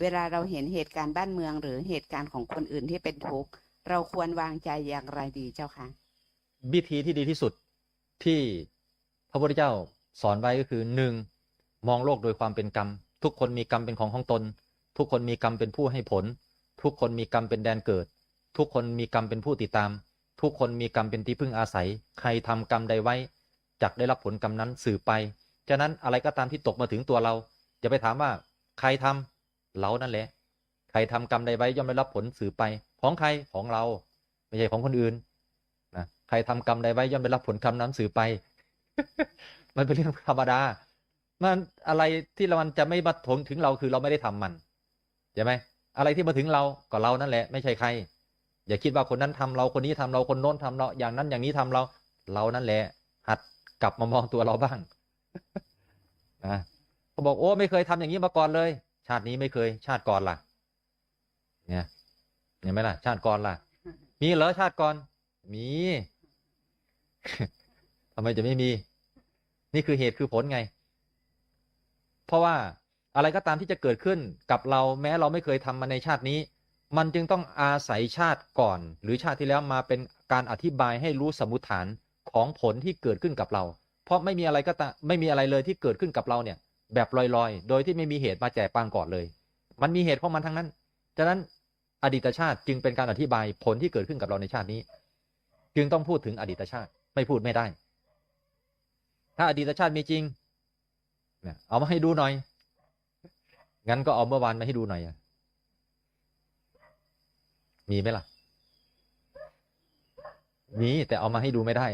เวลาเราเห็นเหตุการณ์บ้านเมืองหรือเหตุการณ์ของคนอื่นที่เป็นทุกข์เราควรวางใจอย่างไรดีเจ้าคะวิธีที่ดีที่สุดที่พระพุทธเจ้าสอนไว้ก็คือหนึ่งมองโลกโดยความเป็นกรรม ทุกคนมีกรรมเป็นของของตน ทุกคนมีกรรมเป็นผู้ให้ผล ทุกคนมีกรรมเป็นแดนเกิด ทุกคนมีกรรมเป็นผู้ติดตาม ทุกคนมีกรรมเป็นที่พึ่งอาศัย ใครทำกรรมใดไว้จักได้รับผลกรรมนั้นสืบไปฉะนั้นอะไรก็ตามที่ตกมาถึงตัวเราอย่าไปถามว่าใครทำ เรานั่นแหละ ใครทำกรรมใดไว้ย่อมได้รับผลสืบไป ของใครของเรา ไม่ใช่ของคนอื่นนะใครทำกรรมใดไว้ย่อมได้รับผลกรรมนั้นสืบไป มันเป็นเรื่องธรรมดา มันอะไรที่เรามันจะไม่มาถงถึงเราคือเราไม่ได้ทำมันใช่ไหมอะไรที่มาถึงเราก็เรานั่นแหละ ไม่ใช่ใคร อย่าคิดว่าคนนั้นทำเราคนนี้ทำเราคนโน้นทำเราอย่างนั้นอย่างนี้ทำเรา เรานั่นแหละ หัดกลับมามองตัวเราบ้างนะเขาบอกโอ้ไม่เคยทำอย่างนี้มาก่อนเลย ชาตินี้ไม่เคย ชาติก่อนล่ะเนี่ยเห็นไหมล่ะ ชาติก่อนล่ะ มีเหรอชาติก่อน มีทำไมจะไม่มี นี่คือเหตุคือผลไง เพราะว่าอะไรก็ตามที่จะเกิดขึ้นกับเราแม้เราไม่เคยทำมาในชาตินี้ มันจึงต้องอาศัยชาติก่อน หรือชาติที่แล้วมาเป็นการอธิบายให้รู้สมมุติฐานของผลที่เกิดขึ้นกับเรา เพราะไม่มีอะไรก็ตามไม่มีอะไรเลยที่เกิดขึ้นกับเราเนี่ย แบบลอยๆ โดยที่ไม่มีเหตุมาแจกปางก่อนเลย มันมีเหตุของมันทั้งนั้น ฉะนั้นอดีตชาติจึงเป็นการอธิบายผลที่เกิดขึ้นกับเราในชาตินี้ จึงต้องพูดถึงอดีตชาติไม่พูดไม่ได้ ถ้าอดีตชาติมีจริงเนี่ยเอามาให้ดูหน่อย งั้นก็เอาเมื่อวานมาให้ดูหน่อยมีไหมล่ะมีแต่เอามาให้ดูไม่ได้